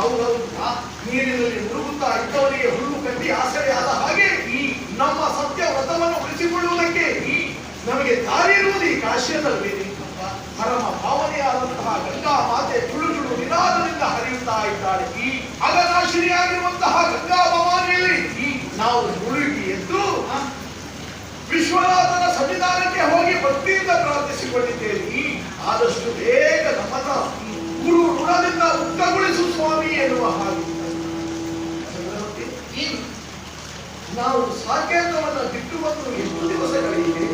ಹೌದೌದು. ನೀರಿನಲ್ಲಿ ಮುಳುಗುತ್ತಾ ಇದ್ದವರಿಗೆ ಹುಲ್ಲು ಕಟ್ಟಿ ಆಸರೆಯಾದ ಹಾಗೆ ಈ ನಮ್ಮ ಸತ್ಯ ವ್ರತವನ್ನು ಉಳಿಸಿಕೊಳ್ಳುವುದಕ್ಕೆ ಈ ನಮಗೆ ದಾರಿಯಿರುವುದು ಈ ಕಾಶ್ಯದಲ್ಲಿ. ಪರಮ ಭಾವನೆಯಾದಂತಹ ಗಂಗಾ ಮಾತೆ ತುಳು ತುಳು ನಿನಾದದಿಂದ ಹರಿಯುತ್ತಾ ಇದ್ದಾಳೆ. ಈ ಅಗದಾಶ್ರಿಯಾಗಿರುವಂತಹ ಗಂಗಾ ಭವಾನಿಯಲ್ಲಿ ಈ ನಾವು ಮುಳುಗಿ ಎದ್ದು ವಿಶ್ವನಾಥನ ಸನ್ನಿಧಾನಕ್ಕೆ ಹೋಗಿ ಭಕ್ತಿಯಿಂದ ಪ್ರಾರ್ಥಿಸಿಕೊಂಡಿದ್ದೇವೆ. ಆದಷ್ಟು ಬೇಗ ನಮ್ಮ ಗುರು ಋಣದಿಂದ ಮುಕ್ತಗೊಳಿಸು ಸ್ವಾಮಿ ಎನ್ನುವ ಹಾಗೆ. ನಾವು ಸಾಕೇತವನ್ನು ಬಿಟ್ಟು ಬಂದು ಎಷ್ಟು ದಿವಸಗಳಿಗೆ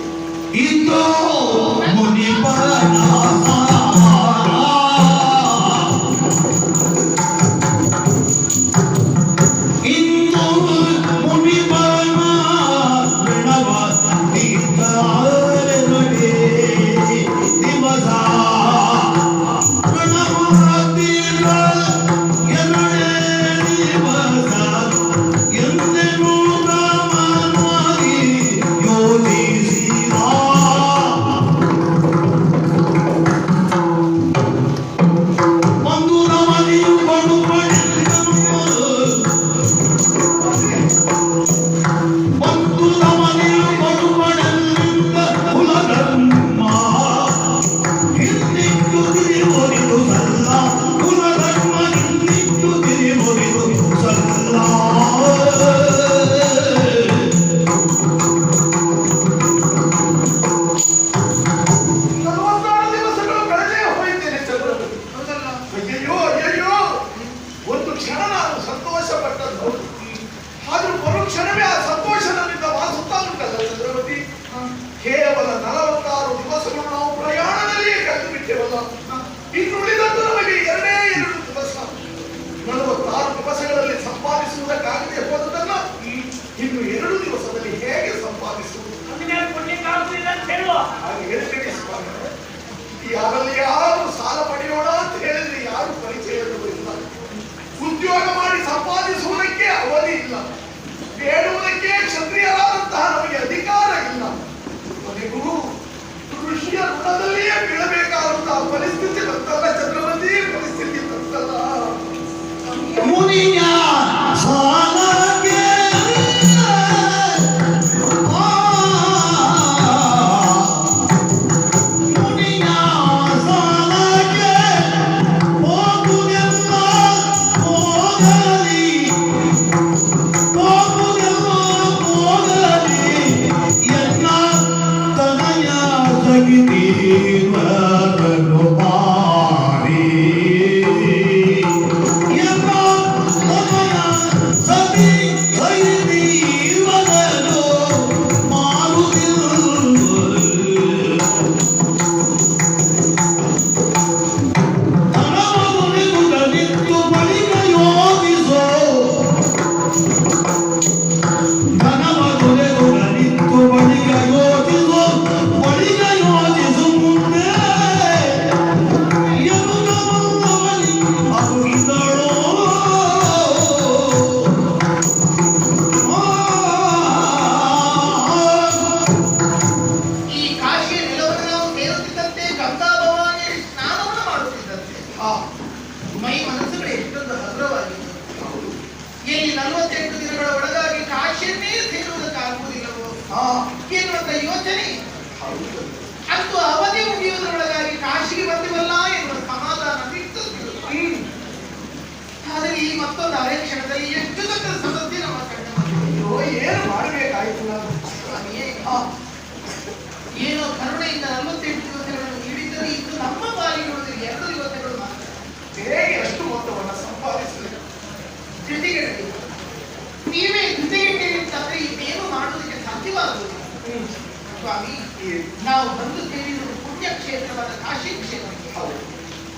ನಾವು ಬಂದು ಪುಣ್ಯ ಪುಣ್ಯಕ್ಷೇತ್ರವಾದ ಕಾಶಿ ಕ್ಷೇತ್ರಕ್ಕೆ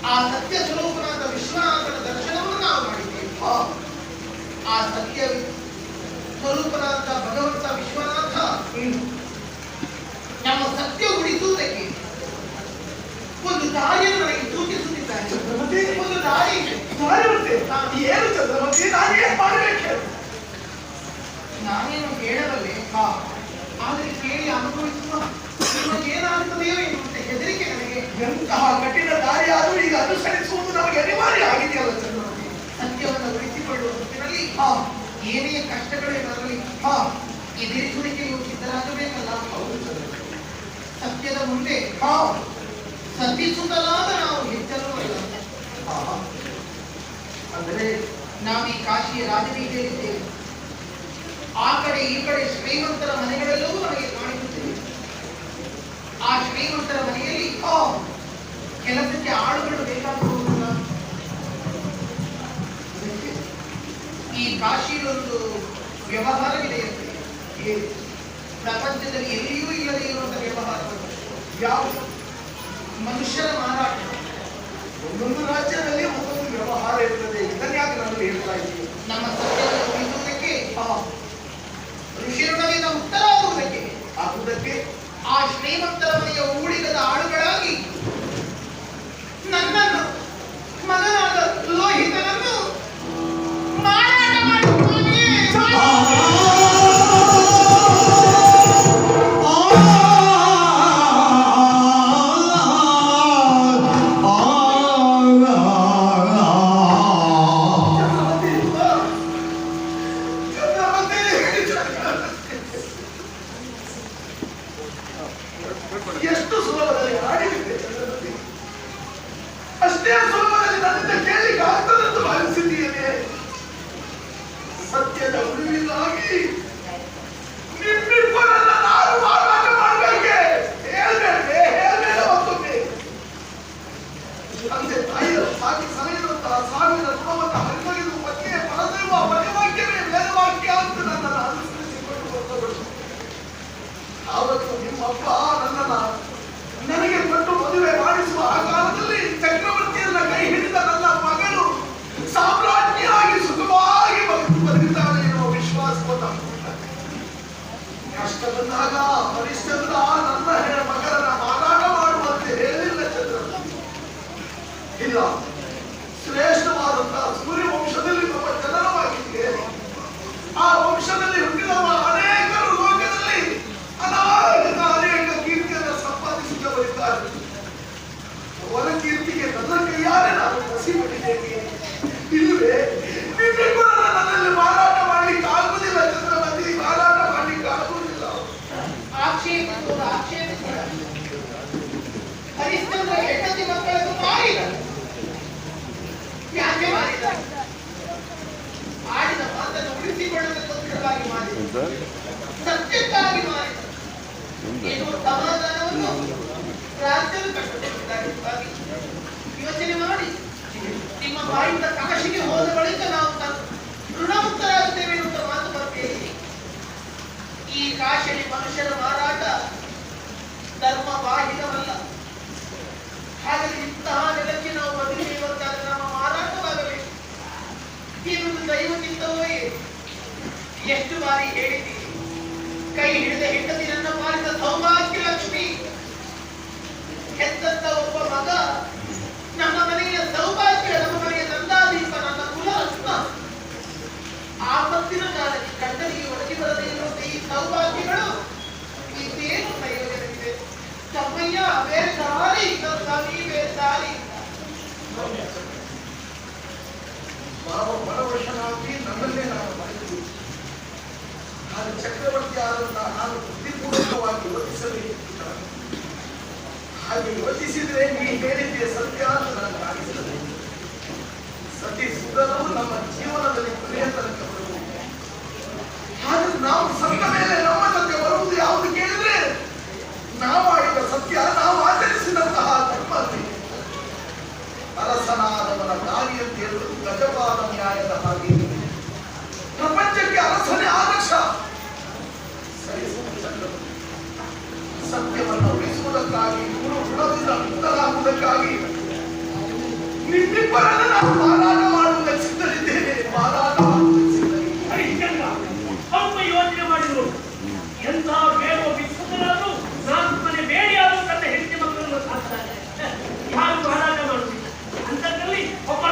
ಆ ಸತ್ಯ ಸ್ವರೂಪನಾದ ವಿಶ್ವನಾಥನ ದರ್ಶನವನ್ನು ನಾವು ಮಾಡಿದ್ದೇವೆ. ಆ ಸತ್ಯ ಸ್ವರೂಪನಾದ ಭಗವಂತ ವಿಶ್ವನಾಥ ನಮ್ಮ ಸತ್ಯ ಉಳಿಸುವುದಕ್ಕೆ ಒಂದು ದಾರಿಯನ್ನು ನನಗೆ ಸೂಚಿಸುತ್ತಿದ್ದಾರೆ. ಒಂದು ದಾರಿ ದಾರಿ ನಾನು ಏನು ಚಂದ್ರಮತಿ? ನಾನು ಮಾಡಬೇಕು? ನಾನೇನು ಹೇಳಬಲ್ಲೆ ಹಾ. ಆದರೆ ಕೇಳಿ ಅನುಭವಿಸುವ ನಿಮಗೇನಾಗುತ್ತದೆಯೋ ಎನ್ನುವಂತ ಹೆದರಿಕೆ ನನಗೆ. ಎಂತಹ ಕಠಿಣ ದಾರಿಯಾದರೂ ಈಗ ಅನುಸರಿಸುವುದು ನಮಗೆ ಅನಿವಾರ್ಯ ಆಗಿದೆಯಲ್ಲ ಚಂದ್ರಮತಿ ಸತ್ಯವನ್ನು ಉಳಿಸಿಕೊಳ್ಳುವ ಹೊತ್ತಿನಲ್ಲಿ, ಹಾ, ಏನೇ ಕಷ್ಟಗಳೇ ಬರಲಿ ಹಾ, ಎದುರಿಸುವುದಕ್ಕೆ ನೀವು ಸಿದ್ಧರಾಗಬೇಕಲ್ಲ? ಹೌದು ಸತ್ಯದ ಮುಂದೆ, ಹಾ ಸತಿಸುತ್ತಲಾದ ನಾವು ಹೆಚ್ಚಲು ಅಲ್ಲ. ಹಾ ನಾವೀ ಕಾಶಿಯ ರಾಜನೀತಿಯಲ್ಲಿದ್ದೇವೆ ಆ ಕಡೆ ಈ ಕಡೆ ಶ್ರೀಮಂತರ ಮನೆಗಳೆಲ್ಲವೂ ನಮಗೆ ಕಾಣಿಸುತ್ತಿವೆ ಆ ಶ್ರೀಮಂತರ ಮನೆಯಲ್ಲಿ ಹಾ ಕೆಲಸಕ್ಕೆ ಆಳುಗಳು ಬೇಕಾಗಿರುವುದಿಲ್ಲ ಈ ಕಾಶಿಯಲ್ಲೊಂದು ವ್ಯವಹಾರವಿದೆ ಏ ಪ್ರಪಂಚದಲ್ಲಿ ಎಲ್ಲಿಯೂ ಇಲ್ಲದೆ ಇರುವಂತಹ ವ್ಯವಹಾರ. ಯಾವ ಮನುಷ್ಯರ ಮಾರಾಟ. ಒಂದೊಂದು ರಾಜ್ಯದಲ್ಲಿ ಒಂದೊಂದು ವ್ಯವಹಾರ ಇರ್ತದೆ. ಇದನ್ನ ಯಾಕೆ ನಾನು ಹೇಳ್ತಾ ಇದ್ದೀನಿ. ನಮ್ಮ ಸತ್ಯವನ್ನು ಉಳಿಸುವುದಕ್ಕೆ ಉತ್ತರ ಆಗುವುದಕ್ಕೆ. ಆಗುವುದಕ್ಕೆ ಆ ಶ್ರೀಮಂತರ ಮನೆಯ ಊಳಿಗದ ಆಳುಗಳಾಗಿ ನನ್ನನ್ನು ಆವತ್ತು ನಿಮ್ಮಪ್ಪ ನನ್ನನ್ನ ನನಗೆ ಕೊಟ್ಟು ಮದುವೆ ಮಾಡಿಸುವ ಆ ಕಾಲದಲ್ಲಿ ಚಕ್ರವರ್ತಿಯನ್ನ ಕೈ ಹಿಡಿದ ನನ್ನ ಮಗಳು ಸಾಮ್ರಾಜ್ಞಿಯಾಗಿ ಸುಖವಾಗಿ ಬದುಕು ಬದುಕುತ್ತಾಳೆ ಎನ್ನುವ ವಿಶ್ವಾಸವನ್ನು ಕಷ್ಟ ಬಂದಾಗ ಹರಿಶ್ಚಂದ್ರ ನನ್ನ ಹೆಣ ಇಲ್ಲ ಹೆತ್ತಂತ ಒಬ್ಬ ಮಗ? ನಮ್ಮ ಮನೆಯ ಸೌಭಾಗ್ಯ ನಮ್ಮ ಮನೆಯ ನಂದಾದೀಪ ನನ್ನ ಕುಲ ರತ್ನ ಆಪತ್ತಿನ ಕಾಲಕ್ಕೆ ಕಣ್ಣರಿಗೆ ಒಳಗೆ ಬರದೇ ಇರುವಂತೆ ಈ ಸೌಭಾಗ್ಯಗಳು ಇದೇನು ಪ್ರಯೋಜನವಿದೆ ತಮ್ಮಯ್ಯ, ಬೇರೆ ದಾರಿ ಇಲ್ಲ ಸ್ವಾಮಿ, ಬೇರೆ ದಾರಿ. ನಾವು ಬಡವಶನಾಗಿ ನನ್ನಲ್ಲೇ ನಾನು ಮಾಡಿದ್ದು. ನಾನು ಚಕ್ರವರ್ತಿ ಆದಂತಹ ನಾನು ಬುದ್ಧಿಪೂರ್ವಕವಾಗಿ ಯೋಚಿಸಬೇಕು ಹಾಗೆ ಯೋಚಿಸಿದ್ರೆ ನೀ ಹೇಳಿದ್ದೆ ಸತ್ಯ ಅಂತ ನನಗೆ ಕಾಣಿಸ್ತದೆ ಸತಿ ಸುಧನವು ನಮ್ಮ ಜೀವನದಲ್ಲಿ ಕೊನೆಯ ತನಕ ಬರುವುದು ಹಾಗೆ ನಾವು ಸತ್ತ ಮೇಲೆ ನಮ್ಮ ಜೊತೆ ಬರುವುದು ಯಾವುದು ಕೇಳಿದ್ರೆ, ನಾವು ಮಾಡಿದ ಸತ್ಯ, ನಾವು ಆಚರಿಸಿದಂತಹ ಧರ್ಮ ಅಲ್ಲ. ಅರಸನಾದವನ ದಾರಿಯಂತೆ ಗಜಪಾದ ನ್ಯಾಯದ ಹಾಗೆ. ಪ್ರಪಂಚಕ್ಕೆ ಅರಸನೇ ಇಬ್ಬರನ್ನು ನಾನು ಮಾರಾಟ ಎಂತ ಬೇಡ ಬಿಚ್ಚುತ್ತಾದರೂ ನಾಲ್ಕು ಮನೆ ಬೇಡಿಯಾದರೂ ತನ್ನ ಹೆಂಡತಿ ಮಕ್ಕಳನ್ನು ಸಾಕ್ತಾರೆ ಯಾರು ಮಾರಾಟ ಮಾಡುವುದಿಲ್ಲ ಅಂಥದ್ರಲ್ಲಿ ಒಬ್ಬ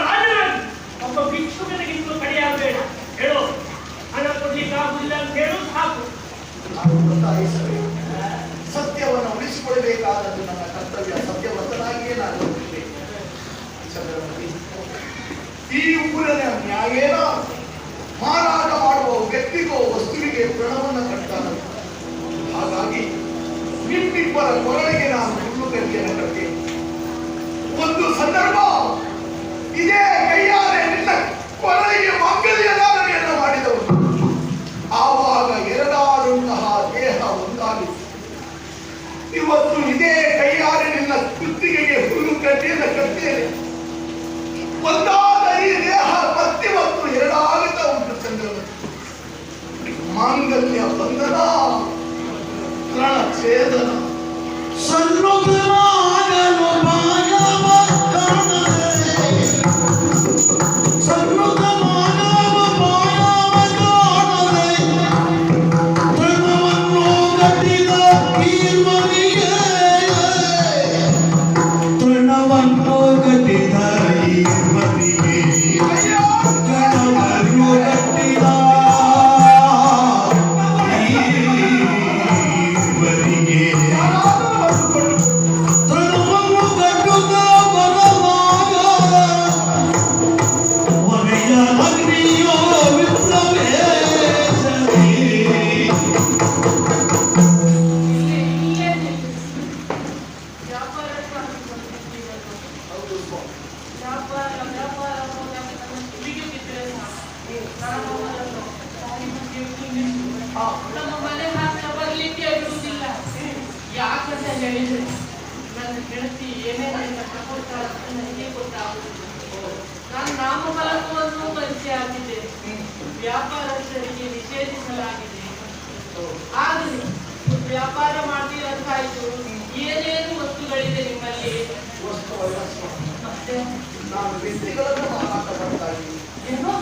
ಒಬ್ಬ ಭಿಕ್ಷುಕನಿಗಿಂತಲೂ ಕಡೆಯಾಗಬೇಡ ಹೇಳು ಹಣ ಕೊಡ್ಲಿಕ್ಕೆ ಆಗುದಿಲ್ಲ ಅಂತ ಹೇಳು ಸಾಕು ಸತ್ಯವನ್ನು ಉಳಿಸಿಕೊಳ್ಳಬೇಕಾದದ್ದು ನನ್ನ ಕರ್ತವ್ಯ. ಸತ್ಯವಂತನಾಗಿಯೇ ನಾನು ಚಂದ್ರಮತಿ ಈ ಊರಿನ ನ್ಯಾಯೇನ ಮಾರಾಟ ಮಾಡುವ ವ್ಯಕ್ತಿಗೋ ವಸ್ತುವಿಗೆ ಪ್ರಣವನ್ನು ಕಟ್ತಾನೆ ಹಾಗಾಗಿ ನಿಮ್ಮಿಬ್ಬರ ಕೊರಳಿಗೆ ನಾನು ಹುಲ್ಲು ಗಟ್ಟಿಯನ್ನು ಕಟ್ಟೆ ಒಂದು ಸಂದರ್ಭ ಇದೇ ಕೈಯಾರೆ ನಿನ್ನ ಕೊರಳಿಗೆ ಮಂಗಲ್ಯಧಾರಣೆಯನ್ನು ಮಾಡಿದವರು ಆವಾಗ ಎರಡಾದಂತಹ ದೇಹ ಒಂದಾಗಿತ್ತು ಇವತ್ತು ಇದೇ ಕೈಯಾರೆ ನಿನ್ನ ಕುತ್ತಿಗೆಗೆ ಹುಲ್ಲು ಕಟ್ಟಿಯನ್ನು ಒಂದಾದ ಮಾಂಗಲ್ಯ ಬಂಧನ ಪ್ರಾಣ ಛೇದನ ಸನ್ನುತನಾಗಲು ಮಾಯವ ನಮ್ಮ ಮನೆ ಹತ್ರ ಬರ್ಲಿಕ್ಕೆ ಬಿಡುವುದಿಲ್ಲ ಯಾಕಂತ ಹೇಳಿದ್ರೆ ನನ್ನ ಗೆಳತಿ ಏನೇನು ಕಷ್ಟಪಡ್ತಾಳೆ ಅಂತ ನನಗೆ ಗೊತ್ತಾಗುದಿಲ್ಲ ನಾನು ವ್ಯಾಪಾರ ಮಾಡ್ತೀರಂತಾಯ್ತು ಏನೇನು ವಸ್ತುಗಳಿದೆ ನಿಮ್ಮಲ್ಲಿ ವಸ್ತು. ಮತ್ತೆ ನಾನು ವ್ಯಕ್ತಿಗಳನ್ನು ಮಾರಾಟ ಮಾಡ್ತಾ ಇದ್ದೀನಿ ಏನು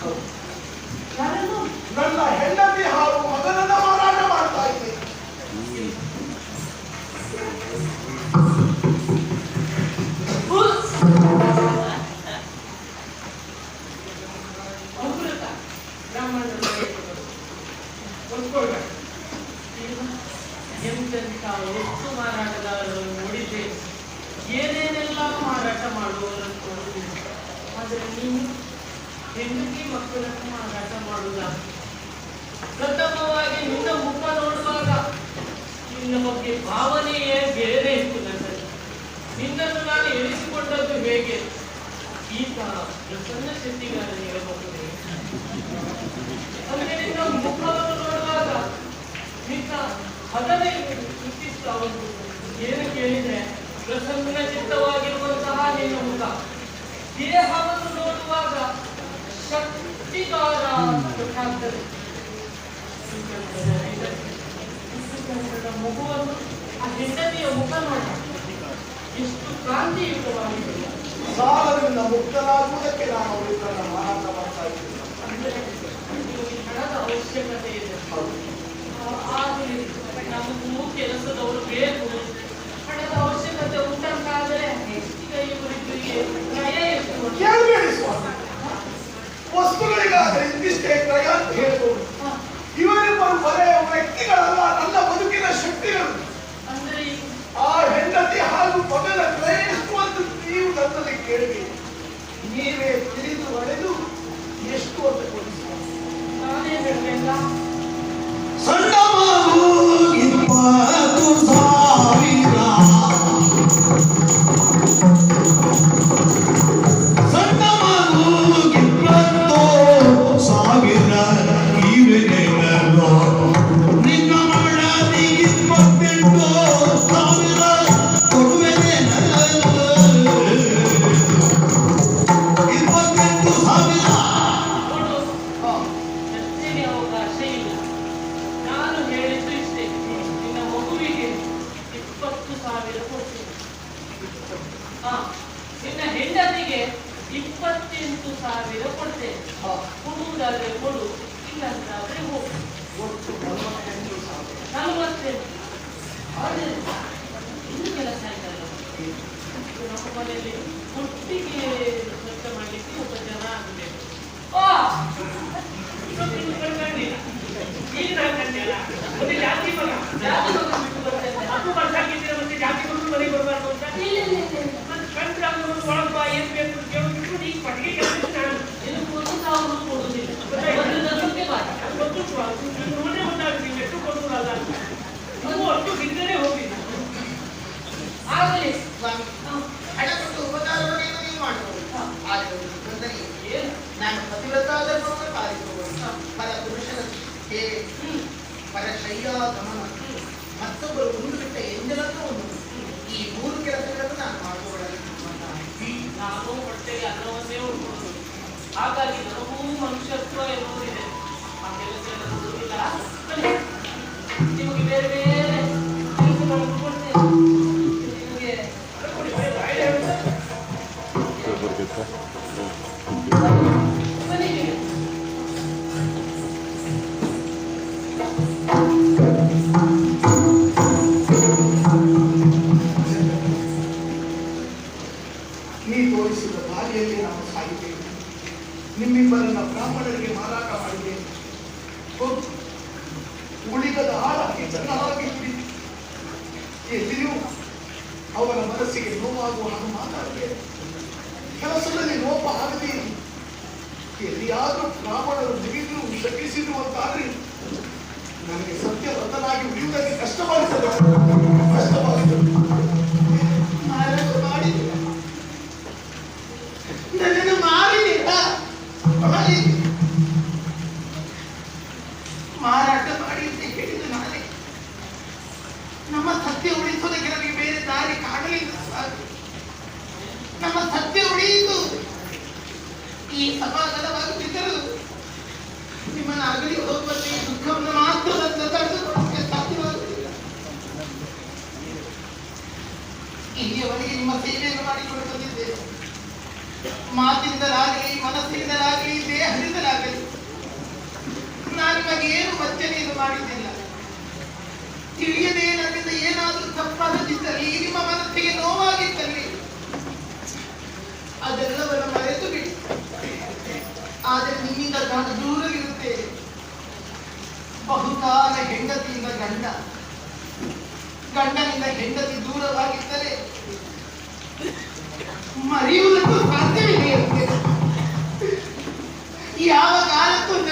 ಹೌದು. ಯಾರನ್ನು ನನ್ನ ಹೆಂಡತಿ ಹಾಗೂ ಮಗನನ್ನ ಮಾರಾಟ ಮಾಡ್ತಾ ಇದ್ದೀನಿ ಅಮೃತ ಬ್ರಾಹ್ಮಣರು ಒಪ್ಕೊಳ್ಬೇಡ ಎಂತೆಂಥ ವಸ್ತು ಮಾರಾಟಗಾರರು ನೋಡಿದ್ದೇನೆ ಏನೇನೆಲ್ಲ ಮಾರಾಟ ಮಾಡುವವರನ್ನು ನೋಡಿದ್ದೇನೆ ಆದರೆ ನೀನು ಹೆಂಡತಿ ಮಕ್ಕಳನ್ನು ಮಾರಾಟ ಮಾಡುವುದ ಪ್ರಥಮವಾಗಿ ನಿನ್ನ ಮುಖ ನೋಡುವಾಗ ನಿನ್ನ ಬಗ್ಗೆ ಭಾವನೆಯೇ ಬೇರೆ ಇತ್ತು ನನ್ನಲ್ಲಿ ನಿನ್ನನ್ನು ನಾನು ಎಣಿಸಿಕೊಂಡದ್ದು ಹೇಗೆ ಈತ ಪ್ರಸನ್ನ ಶೆಟ್ಟಿಗಾರನಿರಬಹುದೇ ನನಗೆ ನಿನ್ನ ಮುಖವನ್ನು ನೋಡುವಾಗ ನಿನ್ನ ಹದನೇ ಚಿಂತಿಸ್ತಾ ಉಂಟು ಏನು ಕೇಳಿದ್ರೆ ಪ್ರಸನ್ನ ಚಿತ್ತವಾಗಿರುವಂತಹ ನಿನ್ನ ಮುಖ ದೇಹವನ್ನು ನೋಡುವಾಗ ಶಕ್ತಿಗಾರ ಅಂತ ಗೊತ್ತಾಗ್ತದೆ ಮಗುವನ್ನು ಆ ಹೆಂಡತಿಯ ಮುಖ ನೋಡ ಎಷ್ಟು ಕಾಂತಿಯುತವಾಗಿದೆ ಸಾಲದಿಂದ ಮುಕ್ತನಾಗುವುದಕ್ಕೆ ನಾನು ಅವರಿಬ್ಬರನ್ನ ಮಾರಾಟ ಮಾಡ್ತಾ ಇದ್ದೇನೆ. ಅವಶ್ಯಕತೆ ಇದೆ. ಹೌದು. ಆ- ಆಗಲಿ ನಮಗೂ ಕೆಲಸದವರು ಬೇಕು. ಹಣದ ಅವಶ್ಯಕತೆ ಉಂಟಂತಾದ್ರೆ ಈಗ ಇವರಿಬ್ಬರಿಗೆ ಕ್ರಯ ಎಷ್ಟು? ಉಂಟು? ಕೇಳಬೇಡಿ ಸ್ವಾಮಿ? ವಸ್ತುಗಳಿಗಾದ್ರೆ ಇಂದಿಷ್ಟೇ ಕ್ರಯ ಅಂತ ಹೇಳ್ಬೋದು ಹ, ಇವರಿಬ್ಬರು ಬರೇ ವ್ಯಕ್ತಿಗಳಲ್ಲ ನನ್ನ ಬದುಕಿನ ಶಕ್ತಿಗಳು ಅಂದ್ರೆ ಈ ಆ ಹೆಂಡತಿ ಹಾಗೂ ಮಗನ ಕ್ರಯ ಎಷ್ಟು ಅಂತ ನೀವು ನನ್ನಲ್ಲಿ ಕೇಳಬೇಕು ನೀವೇ ತಿಳಿದು ಒಡೆದು ಎಷ್ಟು ಅಂತ. ನಾನೇ ಸಣ್ಣ ¿Dónde? ಪರಶೈಲಾಗಮನ ಮತ್ತೊಬ್ಬರು ಒಂದು ಬಿಟ್ಟ ಎಂಜಲನ್ನು ಒಂದು ಈ ಮೂರು ಕೆಲಸಗಳನ್ನು ನಾನು ಮಾಡಿಕೊಳ್ಳಲು ನಾವು ಹೊಟ್ಟೆಗೆ ಅನ್ನವನ್ನೇ ಉಳ್ಕೊಳ್ಳೋದು ಹಾಗಾಗಿ ನನಗೂ ಮನುಷ್ಯತ್ವ ಎನ್ನುವುದಿದೆ ಆ ಕೆಲಸ ಎಲ್ಲ ಅವರ ಮನಸ್ಸಿಗೆ ನೋವಾಗುವ ಹಾಗೆ ಮಾತಾಡಿದ್ದೇವೆ ಕೆಲಸದಲ್ಲಿ ನೋಪ ಆಗಲಿ ಎಲ್ಲಿಯಾದರೂ ಬ್ರಾಹ್ಮಣರು ದಿಗಿದ್ರು ಶಕಿಸಿದ್ರು ಅಂತಾದ್ರೆ ನನಗೆ ಸತ್ಯವಂತನಾಗಿ ಉಳಿಯುವುದಕ್ಕೆ ಕಷ್ಟವಾಗುತ್ತದೆ ಮಾರಾಟ ಮಾಡಿದ್ದೀರ ನನ್ನನ್ನು ಮಾರಿದ್ದೀರ ಮಾರಿದ್ದೀರ. ಮಾರಾಟ ಮಾಡಿ ಅಂತ ಹೇಳಿದ್ದು ನಾನೇ ನಮ್ಮ ಸತ್ಯ ಉಳಿಸೋದಕ್ಕೆ ನಮಗೆ ಬೇರೆ ದಾರಿ ಕಾಣಲಿಲ್ಲ ಸಾಕು ನಮ್ಮ ಸತ್ಯ ಉಳಿಯಿತು ಈ ಸಮಾಧಾನವಾಗುತ್ತಿದ್ದರೂ ನಿಮ್ಮನ್ನು ಅಗಲಿ ಹೋಗುವಂತೆ ಈ ದುಃಖವನ್ನು ಮಾತ್ರ ನನ್ನ ತಡೆದುಕೊಳ್ಳಕ್ಕೆ ಸಾಧ್ಯವಾಗುತ್ತಿಲ್ಲ ಇಲ್ಲಿಯವರೆಗೆ ನಿಮ್ಮ ಸೇವೆಯನ್ನು ಮಾಡಿಕೊಂಡು ಬಂದಿದ್ದೇನೆ ಮಾತಿನಿಂದಲಾಗಲಿ ಮನಸ್ಸಿನಿಂದಲಾಗಲಿ ದೇಹದಿಂದಲಾಗಲಿ ನಾನು ನಿಮಗೆ ಏನು ವಚನೆಯನ್ನು ಮಾಡಿದ್ದಿಲ್ಲ ತಿಳಿಯದೆ ನನ್ನಿಂದ ಏನಾದರೂ ತಪ್ಪಾಗದಿದ್ದಲ್ಲಿ ನಿಮ್ಮ ಮನಸ್ಸಿಗೆ ನೋವಾಗಿದ್ದಲ್ಲಿ ಅದೆಲ್ಲವನ್ನು ಮರೆತು ಬಿಡಿ ಆದರೆ ನಿಮ್ಮಿಂದ ನಾನು ದೂರವಿರುತ್ತೇನೆ. ಬಹುಕಾಲ ಹೆಂಡತಿಯಿಂದ ಗಂಡ. ಗಂಡನಿಂದ ಹೆಂಡತಿ ದೂರವಾಗಿದ್ದರೆ ಮರೆಯುವುದಕ್ಕೂ ಸಾಧ್ಯವಿದೆಯಂತೆ ಯಾವ ಕಾಲಕ್ಕೂ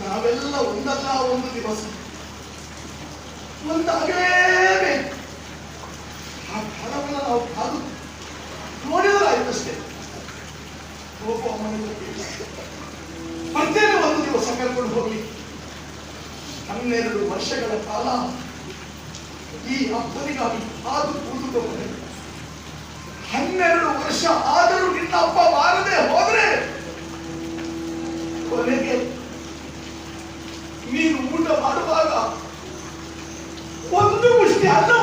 ನಾವೆಲ್ಲ ಒಂದಲ್ಲ ಒಂದು ದಿವಸ. ಒಂದಾಗಲೇಬೇಕು ಆ ಫಲವನ್ನ ನಾವು ಕಾದು ನೋಡಿದರಾಯ್ತಷ್ಟೇ ಬರ್ತೇನೆ ಒಂದು ದಿವಸ ಕರ್ಕೊಂಡು ಹೋಗಿ ಹನ್ನೆರಡು ವರ್ಷಗಳ ಕಾಲ ಈ ಅಪ್ಪನಿಗಾಗಿ ಕಾದು ಕೂದುಕೊಂಡೆ ಹನ್ನೆರಡು ವರ್ಷ ಆದರೂ ನಿನ್ನ ಅಪ್ಪ ಮಾರದೆ ಹೋದ್ರೆ ಕೊನೆಗೆ ಮಾಡುವಾಗ ಒಂದು ಮುಷ್ಟಿ ಅನ್ನ